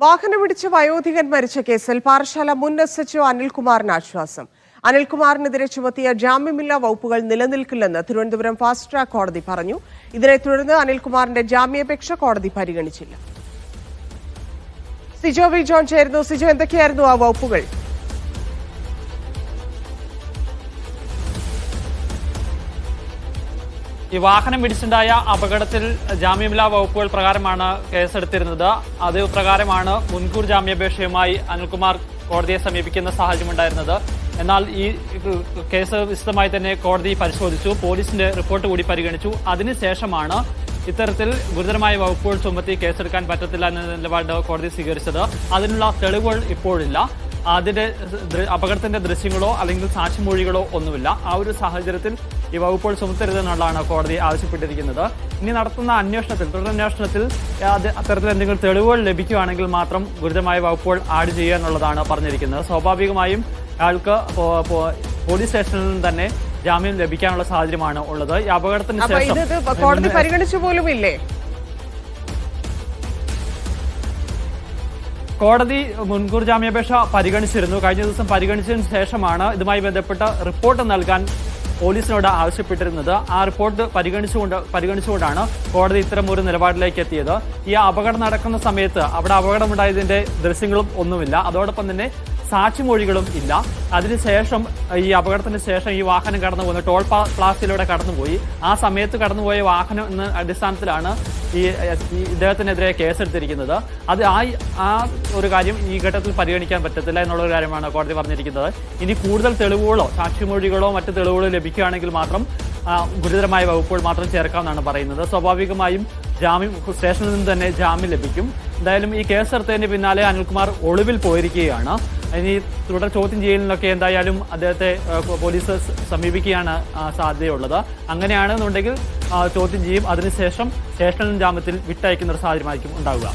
വാഹനമിടിച്ച് വയോധികൻ മരിച്ച കേസിൽ പാറശാല മുൻ എസ് എച്ച് അനിൽകുമാറിന് ആശ്വാസം. അനിൽകുമാറിനെതിരെ ചുമത്തിയ ജാമ്യമില്ലാ വകുപ്പുകൾ നിലനിൽക്കില്ലെന്ന് തിരുവനന്തപുരം ഫാസ്റ്റ് ട്രാക്ക് കോടതി പറഞ്ഞു. ഇതിനെ തുടർന്ന് അനിൽകുമാറിന്റെ ജാമ്യാപേക്ഷ കോടതി പരിഗണിച്ചില്ല. സിജോ വി ജോൺ ചേരുന്നു. സിജോ എന്തൊക്കെയായിരുന്നു ആ വകുപ്പുകൾ? ഈ വാഹനം ഇടിച്ചുണ്ടായ അപകടത്തിൽ ജാമ്യമില്ലാ വകുപ്പുകൾ പ്രകാരമാണ് കേസെടുത്തിരുന്നത്. അത് പ്രകാരമാണ് മുൻകൂർ ജാമ്യാപേക്ഷയുമായി അനിൽകുമാർ കോടതിയെ സമീപിക്കുന്ന സാഹചര്യമുണ്ടായിരുന്നത്. എന്നാൽ ഈ കേസ് വിശദമായി തന്നെ കോടതി പരിശോധിച്ചു പോലീസിന്റെ റിപ്പോർട്ട് കൂടി പരിഗണിച്ചു. അതിനുശേഷമാണ് ഇത്തരത്തിൽ ഗുരുതരമായ വകുപ്പുകൾ ചുമത്തി കേസെടുക്കാൻ പറ്റത്തില്ല എന്ന നിലപാട് കോടതി സ്വീകരിച്ചത്. അതിനുള്ള തെളിവുകൾ ഇപ്പോഴില്ല. അതിന്റെ അപകടത്തിന്റെ ദൃശ്യങ്ങളോ അല്ലെങ്കിൽ സാക്ഷിമൊഴികളോ ഒന്നുമില്ല. ആ ഒരു സാഹചര്യത്തിൽ ഈ വകുപ്പുകൾ ചുമത്തരുതെന്നുള്ളതാണ് കോടതി ആവശ്യപ്പെട്ടിരിക്കുന്നത്. ഇനി നടത്തുന്ന അന്വേഷണത്തിൽ തുടരന്വേഷണത്തിൽ അത് അത്തരത്തിൽ എന്തെങ്കിലും തെളിവുകൾ ലഭിക്കുകയാണെങ്കിൽ മാത്രം ഗുരുതരമായ വകുപ്പുകൾ ആഡ് ചെയ്യുക എന്നുള്ളതാണ് പറഞ്ഞിരിക്കുന്നത്. സ്വാഭാവികമായും അയാൾക്ക് പോലീസ് സ്റ്റേഷനിൽ നിന്ന് തന്നെ ജാമ്യം ലഭിക്കാനുള്ള സാഹചര്യമാണ് ഉള്ളത്. ഈ അപകടത്തിന് ശേഷം കോടതി പരിഗണിച്ചു പോലും കോടതി മുൻകൂർ ജാമ്യാപേക്ഷ പരിഗണിച്ചിരുന്നു. കഴിഞ്ഞ ദിവസം പരിഗണിച്ചതിന് ശേഷമാണ് ഇതുമായി ബന്ധപ്പെട്ട റിപ്പോർട്ട് നൽകാൻ പോലീസിനോട് ആവശ്യപ്പെട്ടിരുന്നത്. ആ റിപ്പോർട്ട് പരിഗണിച്ചുകൊണ്ട് പരിഗണിച്ചുകൊണ്ടാണ് കോടതി ഇത്തരം ഒരു നിലപാടിലേക്ക് എത്തിയത്. ഈ അപകടം നടക്കുന്ന സമയത്ത് അവിടെ അപകടമുണ്ടായതിന്റെ ദൃശ്യങ്ങളും ഒന്നുമില്ല. അതോടൊപ്പം തന്നെ സാക്ഷിമൊഴികളും ഇല്ല. അതിനുശേഷം ഈ അപകടത്തിന് ശേഷം ഈ വാഹനം കടന്നു പോകുന്നത് ടോൾ പ്ലാസിലൂടെ കടന്നുപോയി. ആ സമയത്ത് കടന്നുപോയ വാഹനം എന്ന അടിസ്ഥാനത്തിലാണ് ഈ ഇദ്ദേഹത്തിനെതിരെ കേസെടുത്തിരിക്കുന്നത്. അത് ആ ആ ഒരു കാര്യം ഈ ഘട്ടത്തിൽ പരിഗണിക്കാൻ പറ്റത്തില്ല എന്നുള്ള ഒരു കാര്യമാണ് കോടതി പറഞ്ഞിരിക്കുന്നത്. ഇനി കൂടുതൽ തെളിവുകളോ സാക്ഷിമൊഴികളോ മറ്റു തെളിവുകളോ ലഭിക്കുകയാണെങ്കിൽ മാത്രം ഗുരുതരമായ വകുപ്പുകൾ മാത്രം ചേർക്കാമെന്നാണ് പറയുന്നത്. സ്വാഭാവികമായും ജാമ്യം സ്റ്റേഷനിൽ നിന്ന് തന്നെ ജാമ്യം ലഭിക്കും. എന്തായാലും ഈ കേസ് കേസെടുത്തതിന് പിന്നാലെ അനിൽകുമാർ ഒളിവിൽ പോയിരിക്കുകയാണ്. ഇനി തുടർ ചോദ്യം ചെയ്യലിനൊക്കെ എന്തായാലും അദ്ദേഹത്തെ പോലീസ് സമീപിക്കുകയാണ് സാധ്യതയുള്ളത്. അങ്ങനെയാണെന്നുണ്ടെങ്കിൽ ചോദ്യം ചെയ്യും. അതിനുശേഷം സ്റ്റേഷനിൽ ജാമ്യത്തിൽ വിട്ടയക്കുന്ന ഒരു സാഹചര്യമായിരിക്കും ഉണ്ടാവുക.